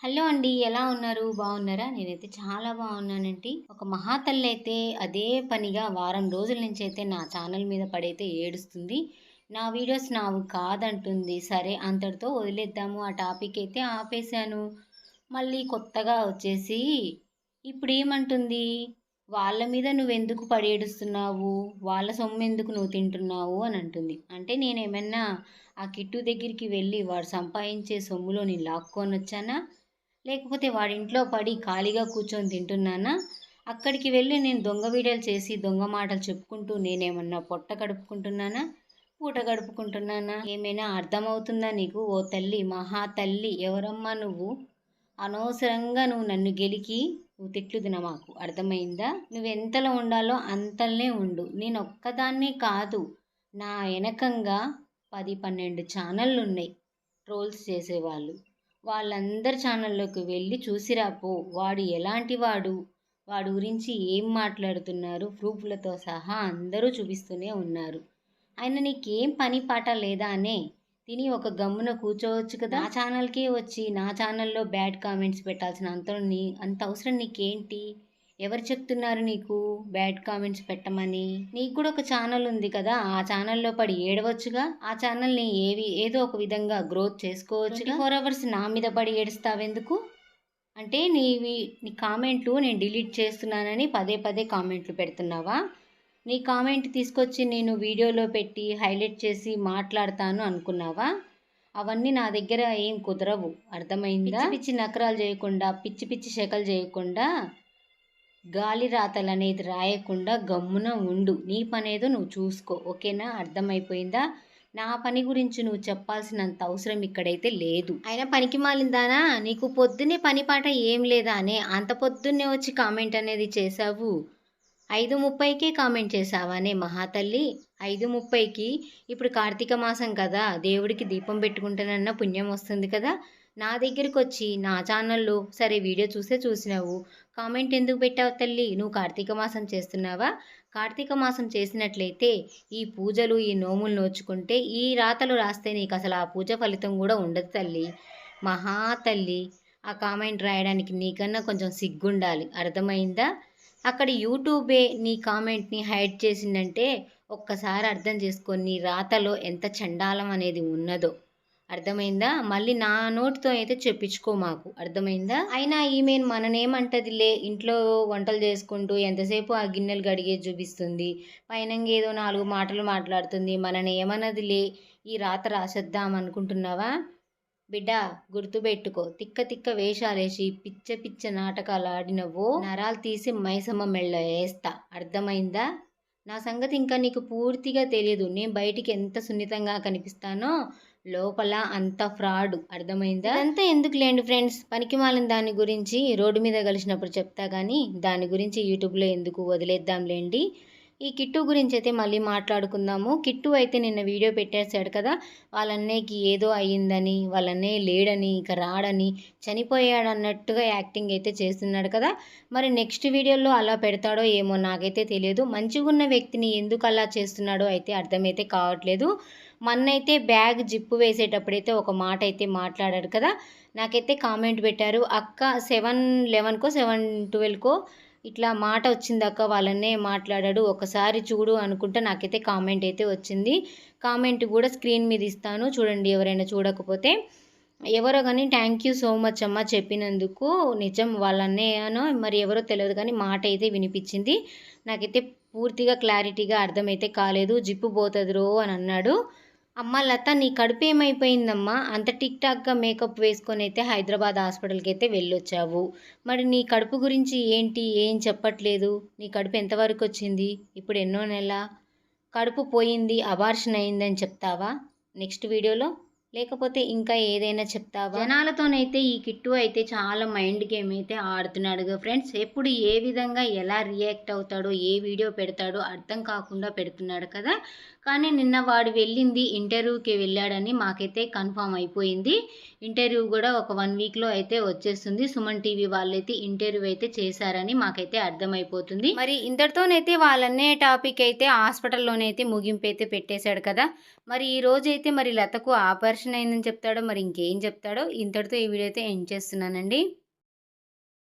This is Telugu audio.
హలో అండి ఎలా ఉన్నారు? బాగున్నారా? నేనైతే చాలా బాగున్నానండి. ఒక మహాతల్లి అయితే అదే పనిగా వారం రోజుల నుంచి అయితే నా ఛానల్ మీద పడైతే ఏడుస్తుంది. నా వీడియోస్ నావు కాదంటుంది. సరే అంతటితో వదిలేద్దాము. ఆ టాపిక్ అయితే ఆపేశాను. మళ్ళీ కొత్తగా వచ్చేసి ఇప్పుడు ఏమంటుంది వాళ్ళ మీద నువ్వెందుకు పడేడుస్తున్నావు? వాళ్ళ సొమ్ము ఎందుకు నువ్వు తింటున్నావు? అని అంటుంది. అంటే నేనేమన్నా ఆ కిట్టు దగ్గరికి వెళ్ళి వాడు సంపాదించే సొమ్ములో నేను లాక్కొని వచ్చానా లేకపోతే వాడింట్లో పడి ఖాళీగా కూర్చొని తింటున్నానా? అక్కడికి వెళ్ళి నేను దొంగ వీడియోలు చేసి దొంగ మాటలు చెప్పుకుంటూ నేనేమన్నా పొట్ట గడుపుకుంటున్నానా పూట గడుపుకుంటున్నానా? ఏమైనా అర్థమవుతుందా నీకు? ఓ తల్లి మహా తల్లి ఎవరమ్మా నువ్వు? అనవసరంగా నువ్వు నన్ను గెలికి నువ్వు తిట్లు తినమాకు అర్థమైందా? నువ్వు ఎంతలో ఉండాలో అంతలనే ఉండు. నేను ఒక్కదాన్నే కాదు. నా వెనకంగా పది పన్నెండు ఛానళ్ళు ఉన్నాయి ట్రోల్స్ చేసేవాళ్ళు. వాళ్ళందరి ఛానల్లోకి వెళ్ళి చూసిరాపో వాడు ఎలాంటి వాడు వాడి గురించి ఏం మాట్లాడుతున్నారు? ప్రూఫ్లతో సహా అందరూ చూపిస్తూనే ఉన్నారు. ఆయన నీకేం పని పాట లేదా అనే? తిని ఒక గమ్మున కూర్చోవచ్చు కదా? నా ఛానల్కే వచ్చి నా ఛానల్లో బ్యాడ్ కామెంట్స్ పెట్టాల్సిన అంత నీ అంత అవసరం నీకేంటి? ఎవరు చెప్తున్నారు నీకు? బ్యాడ్ కామెంట్స్ పెట్టమని. నీకు కూడా ఒక ఛానల్ ఉంది కదా ఆ ఛానల్లో పడి ఏడవచ్చుగా? ఆ ఛానల్ని ఏవి ఏదో ఒక విధంగా గ్రోత్ చేసుకోవచ్చు ఫోర్ అవర్స్ నా మీద పడి ఏడుస్తావెందుకు అంటే నీవి నీ కామెంట్లు నేను డిలీట్ చేస్తున్నానని పదే పదే కామెంట్లు పెడుతున్నావా? నీ కామెంట్ తీసుకొచ్చి నేను వీడియోలో పెట్టి హైలైట్ చేసి మాట్లాడతాను అనుకున్నావా? అవన్నీ నా దగ్గర ఏం కుదరవు. అర్థమైందా? పిచ్చి నకరాలు చేయకుండా పిచ్చి పిచ్చి శకలు చేయకుండా గాలి రాతలు అనేది రాయకుండా గమ్మున ఉండు. నీ పనేదో నువ్వు చూసుకో. ఓకేనా? అర్థమైపోయిందా? నా పని గురించి నువ్వు చెప్పాల్సినంత అవసరం ఇక్కడైతే లేదు. అయినా పనికి మాలిందానా? నీకు పొద్దున్నే పని పాట ఏం లేదా అనే అంత పొద్దున్నే వచ్చి కామెంట్ అనేది చేశావు. ఐదు ముప్పైకే కామెంట్ చేశావానే మహాతల్లి. ఐదు ముప్పైకి ఇప్పుడు కార్తీక మాసం కదా. దేవుడికి దీపం పెట్టుకుంటానన్న పుణ్యం వస్తుంది కదా. నా దగ్గరికి వచ్చి నా ఛానల్లో సరే వీడియో చూసే చూసినావు. కామెంట్ ఎందుకు పెట్టావు తల్లి? నువ్వు కార్తీక మాసం చేస్తున్నావా? కార్తీక మాసం చేసినట్లయితే ఈ పూజలు ఈ నోములు నోచుకుంటే ఈ రాతలు రాస్తే నీకు అసలు ఆ పూజ ఫలితం కూడా ఉండదు తల్లి. మహా తల్లి ఆ కామెంట్ రాయడానికి నీకన్నా కొంచెం సిగ్గుండాలి. అర్థమైందా? అక్కడ యూట్యూబే నీ కామెంట్ని హైడ్ చేసిందంటే ఒక్కసారి అర్థం చేసుకొని నీ రాతలో ఎంత చండాలం అనేది ఉన్నదో. అర్థమైందా? మళ్ళీ నా నోటితో అయితే చెప్పించుకో మాకు. అర్థమైందా? అయినా ఈమె మననేమంటదిలే? ఇంట్లో వంటలు చేసుకుంటూ ఎంతసేపు ఆ గిన్నెలు గడిగే చూపిస్తుంది? పైన ఏదో నాలుగు మాటలు మాట్లాడుతుంది. మనని ఏమన్నదిలే ఈ రాత రాసేద్దాం అనుకుంటున్నావా? బిడ్డ గుర్తుపెట్టుకో. తిక్క తిక్క వేషాలేసి పిచ్చ పిచ్చ నాటకాలు ఆడినవో నరాలు తీసి మైసమ్మ మెళ్ళ వేస్తా. అర్థమైందా? నా సంగతి ఇంకా నీకు పూర్తిగా తెలియదు నేను బయటికి ఎంత సున్నితంగా కనిపిస్తానో లోపల అంత ఫ్రాడ్. అర్థమైందా? అంతా ఎందుకు లేండి ఫ్రెండ్స్ పనికిమాలిన దాని గురించి రోడ్డు మీద కలిసినప్పుడు చెప్తా కానీ దాని గురించి యూట్యూబ్లో ఎందుకు వదిలేద్దాంలేండి? ఈ కిట్టు గురించి అయితే మళ్ళీ మాట్లాడుకుందాము. కిట్టు అయితే నిన్న వీడియో పెట్టేశాడు కదా వాళ్ళ అన్నయ్యకి ఏదో అయ్యిందని వాళ్ళ అన్నయ్య లేడని ఇక రాడని చనిపోయాడు అన్నట్టుగా యాక్టింగ్ అయితే చేస్తున్నాడు కదా. మరి నెక్స్ట్ వీడియోలో అలా పెడతాడో ఏమో నాకైతే తెలియదు. మంచిగా ఉన్న వ్యక్తిని ఎందుకు అలా చేస్తున్నాడో అయితే అర్థమైతే కావట్లేదు. మన్నైతే బ్యాగ్ జిప్పు వేసేటప్పుడైతే ఒక మాట అయితే మాట్లాడాడు కదా. నాకైతే కామెంట్ పెట్టారు అక్క సెవెన్ లెవెన్కో సెవెన్ ట్వెల్వ్కో ఇట్లా మాట వచ్చింది అక్క వాళ్ళనే మాట్లాడాడు ఒకసారి చూడు అనుకుంటే నాకైతే కామెంట్ అయితే వచ్చింది. కామెంట్ కూడా స్క్రీన్ మీద ఇస్తాను చూడండి ఎవరైనా చూడకపోతే. ఎవరో కానీ థ్యాంక్ యూ సో మచ్ అమ్మ చెప్పినందుకు నిజం వాళ్ళన్నయ్యనో మరి ఎవరో తెలియదు కానీ మాట అయితే వినిపించింది. నాకైతే పూర్తిగా క్లారిటీగా అర్థమైతే కాలేదు జిప్పు పోతుందిరో అని అన్నాడు. అమ్మ లత నీ కడుపు ఏమైపోయిందమ్మా? అంత టిక్ టాక్గా మేకప్ వేసుకొని అయితే హైదరాబాద్ హాస్పిటల్కి అయితే వెళ్ళొచ్చావు. మరి నీ కడుపు గురించి ఏంటి? ఏం చెప్పట్లేదు? నీ కడుపు ఎంతవరకు వచ్చింది? ఇప్పుడు ఎన్నో నెల కడుపు పోయింది అబార్షన్ అయిందని చెప్తావా? నెక్స్ట్ వీడియోలో లేకపోతే ఇంకా ఏదైనా చెప్తావా? జనాలతోనైతే ఈ కిట్టు అయితే చాలా మైండ్ గేమ్ అయితే ఆడుతున్నాడు ఫ్రెండ్స్. ఎప్పుడు ఏ విధంగా ఎలా రియాక్ట్ అవుతాడో ఏ వీడియో పెడతాడో అర్థం కాకుండా పెడుతున్నాడు కదా. కానీ నిన్న వాడు వెళ్ళింది ఇంటర్వ్యూకి వెళ్ళాడని మాకైతే కన్ఫామ్ అయిపోయింది. ఇంటర్వ్యూ కూడా ఒక వన్ వీక్లో అయితే వచ్చేస్తుంది. సుమన్ టీవీ వాళ్ళైతే ఇంటర్వ్యూ అయితే చేశారని మాకైతే అర్థమైపోతుంది. మరి ఇంతటితోనైతే వాళ్ళన్నే టాపిక్ అయితే హాస్పిటల్లోనైతే ముగింపు అయితే పెట్టేశాడు కదా. మరి ఈ రోజైతే మరి లతకు ఆపరేషన్ ఆపరేషన్ అయిందని చెప్తాడో మరి ఇంకేం చెప్తాడో ఇంతటితో ఈ వీడియో అయితే ఎండ్ చేస్తున్నానండి.